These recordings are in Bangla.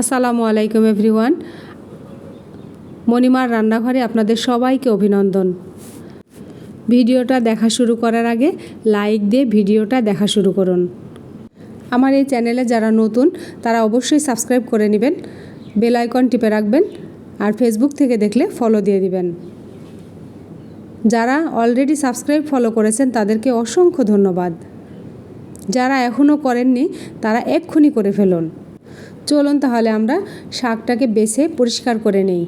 আসসালামু আলাইকুম এভরিওয়ান। মণিমার রান্নাঘরে আপনাদের সবাইকে অভিনন্দন। ভিডিওটা দেখা শুরু করার আগে লাইক দিয়ে ভিডিওটা দেখা শুরু করুন। আমার এই চ্যানেলে যারা নতুন, তারা অবশ্যই সাবস্ক্রাইব করে নেবেন, বেল আইকন টিপে রাখবেন আর ফেসবুক থেকে দেখলে ফলো দিয়ে দিবেন। যারা অলরেডি সাবস্ক্রাইব ফলো করেছেন, তাদেরকে অসংখ্য ধন্যবাদ। যারা এখনও করেননি, তারা এক্ষুনি করে ফেলুন। চলুন তাহলে আমরা শাকটাকে বেছে পরিষ্কার করে নেই।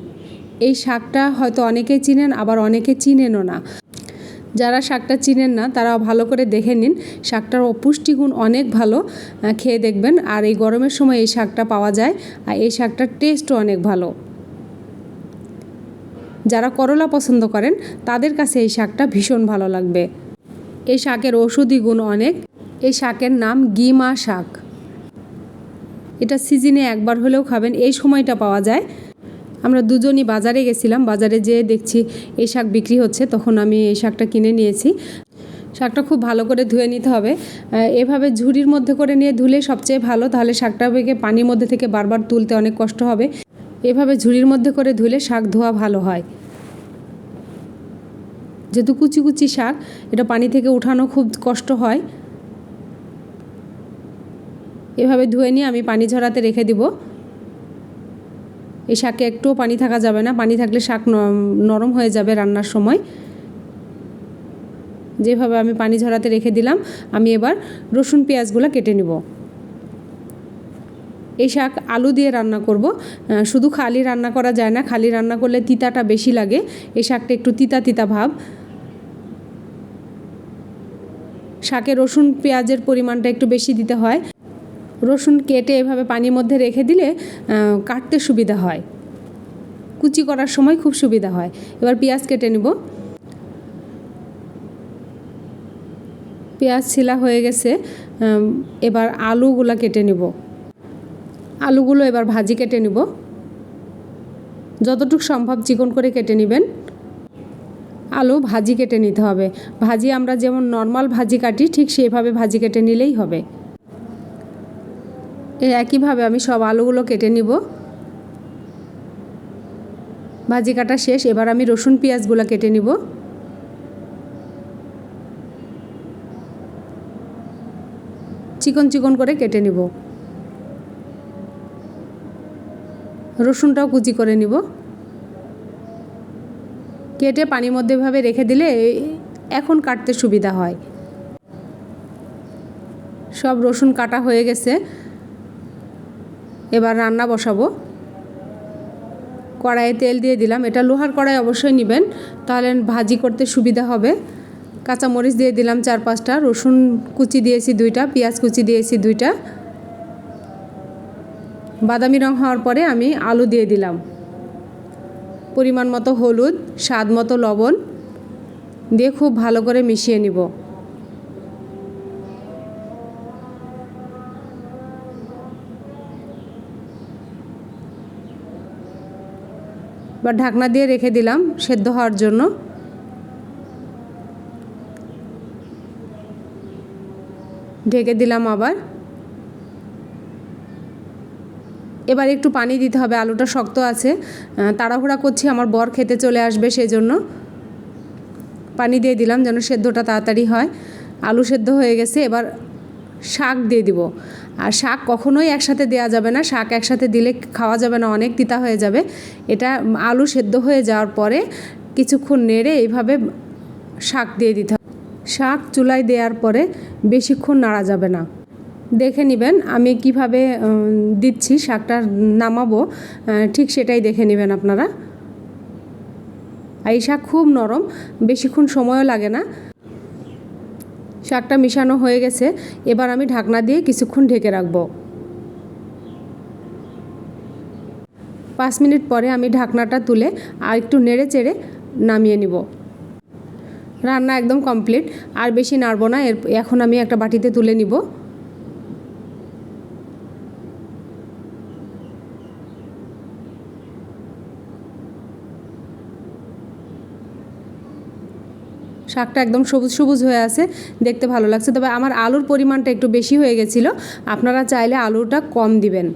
এই শাকটা হয়তো অনেকেই চিনেন, আবার অনেকে চিনেনও না। যারা শাকটা চিনেন না, তারা ভালো করে দেখে নিন। শাকটার পুষ্টিগুণ অনেক ভালো খেয়ে দেখবেন। আর এই গরমের সময় এই শাকটা পাওয়া যায়, আর এই শাকটার টেস্টও অনেক ভালো। যারা করলা পছন্দ করেন, তাদের কাছে এই শাকটা ভীষণ ভালো লাগবে। এই শাকের ঔষধি গুণ অনেক। এই শাকের নাম গিমা শাক। এটা সিজনে একবার হলেও খাবেন, এই সময়টা পাওয়া যায়। আমরা দুজনই বাজারে গেছিলাম, বাজারে যেয়ে দেখছি এই শাক বিক্রি হচ্ছে, তখন আমি এই শাকটা কিনে নিয়েছি। শাকটা খুব ভালো করে ধুয়ে নিতে হবে। এভাবে ঝুড়ির মধ্যে করে নিয়ে ধুলে সবচেয়ে ভালো, তাহলে শাকটা বেগে পানির মধ্যে থেকে বারবার তুলতে অনেক কষ্ট হবে। এভাবে ঝুড়ির মধ্যে করে ধুলে শাক ধোয়া ভালো হয়। যেহেতু কুচি কুচি শাক, এটা পানি থেকে উঠানো খুব কষ্ট হয়। এভাবে ধুয়ে নিয়ে আমি পানি ঝরাতে রেখে দিব। এই শাকে একটুও পানি থাকা যাবে না। পানি থাকলে শাক নরম হয়ে যাবে রান্নার সময়। যেভাবে আমি পানি ঝরাতে রেখে দিলাম, আমি এবার রসুন পেঁয়াজগুলো কেটে নিব। এই শাক আলু দিয়ে রান্না করব। শুধু খালি রান্না করা যায় না, খালি রান্না করলে তিতাটা বেশি লাগে। এই শাকটা একটু তিতা তিতা ভাব। শাকে রসুন পেঁয়াজের পরিমাণটা একটু বেশি দিতে হয়। রসুন কেটে এভাবে পানির মধ্যে রেখে দিলে কাটতে সুবিধা হয়। কুচি করার সময় খুব সুবিধা হয়। এবার পেঁয়াজ কেটে নেব। পেঁয়াজ ছিলা হয়ে গেছে এবার আলুগুলো কেটে নেব। আলুগুলো এবার ভাজি কেটে নেব। যতটুকু সম্ভব চিকন করে কেটে নেবেন। আলু ভাজি কেটে নিতে হবে। ভাজি আমরা যেমন নর্মাল ভাজি কাটি, ঠিক সেইভাবে ভাজি কেটে নিলেই হবে। এই একইভাবে আমি সব আলুগুলো কেটে নিব। ভাজি কাটা শেষ, এবার আমি রসুন পেঁয়াজগুলো কেটে নিব। চিকন চিকন করে কেটে নিব। রসুনটাও কুচি করে নিব। কেটে পানির মধ্যে এভাবে রেখে দিলে এখন কাটতে সুবিধা হয়। সব রসুন কাটা হয়ে গেছে। এবার রান্না বসাবো। কড়াইয়ে তেল দিয়ে দিলাম। এটা লোহার কড়াই অবশ্যই নেবেন, তাহলে ভাজি করতে সুবিধা হবে। কাঁচামরিচ দিয়ে দিলাম চার পাঁচটা, রসুন কুচি দিয়েছি দুইটা, পেঁয়াজ কুচি দিয়েছি দুইটা। বাদামি রং হওয়ার পরে আমি আলু দিয়ে দিলাম। পরিমাণ মতো হলুদ, স্বাদ মতো লবণ দিয়ে খুব ভালো করে মিশিয়ে নিব। বা ঢাকনা দিয়ে রেখে দিলাম সেদ্ধ হওয়ার জন্য। ঢেকে দিলাম আবার। এবার একটু পানি দিতে হবে, আলুটা শক্ত আছে। তাড়াহুড়া করছি, আমার বর খেতে চলে আসবে সেই জন্য পানি দিয়ে দিলাম যেন সেদ্ধটা তাড়াতাড়ি হয়। আলু সেদ্ধ হয়ে গেছে, এবার শাক দিয়ে দিব। আর শাক কখনোই একসাথে দেওয়া যাবে না। শাক একসাথে দিলে খাওয়া যাবে না, অনেক তিতা হয়ে যাবে। এটা আলু সেদ্ধ হয়ে যাওয়ার পরে কিছুক্ষণ নেড়ে এইভাবে শাক দিয়ে দিতে হবে। শাক চুলায় দেওয়ার পরে বেশিক্ষণ নাড়া যাবে না। দেখে নেবেন আমি কীভাবে দিচ্ছি শাকটা নামাবো। ঠিক সেটাই দেখে নেবেন আপনারা। এই শাক খুব নরম, বেশিক্ষণ সময়ও লাগে না। শাকটা মিশানো হয়ে গেছে, এবার আমি ঢাকনা দিয়ে কিছুক্ষণ ঢেকে রাখব। পাঁচ মিনিট পরে আমি ঢাকনাটা তুলে আর একটু নেড়ে চেড়ে নামিয়ে নিব। রান্না একদম কমপ্লিট, আর বেশি নাড়বো না, এর, এখন আমি একটা বাটিতে তুলে নিব। শাকটা একদম সবুজ সবুজ হয়ে আছে, দেখতে ভালো লাগছে। তবে আমার আলুর পরিমাণটা একটু বেশি হয়ে গেছিল, আপনারা চাইলে আলুটা কম দিবেন।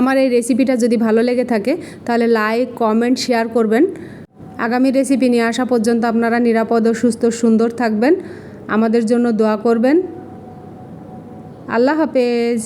আমার এই রেসিপিটা যদি ভালো লেগে থাকে, তাহলে লাইক, কমেন্ট, শেয়ার করবেন। আগামী রেসিপি নিয়ে আসা পর্যন্ত আপনারা নিরাপদ ও সুস্থ, সুন্দর থাকবেন। আমাদের জন্য দোয়া করবেন। আল্লাহ হাফেজ।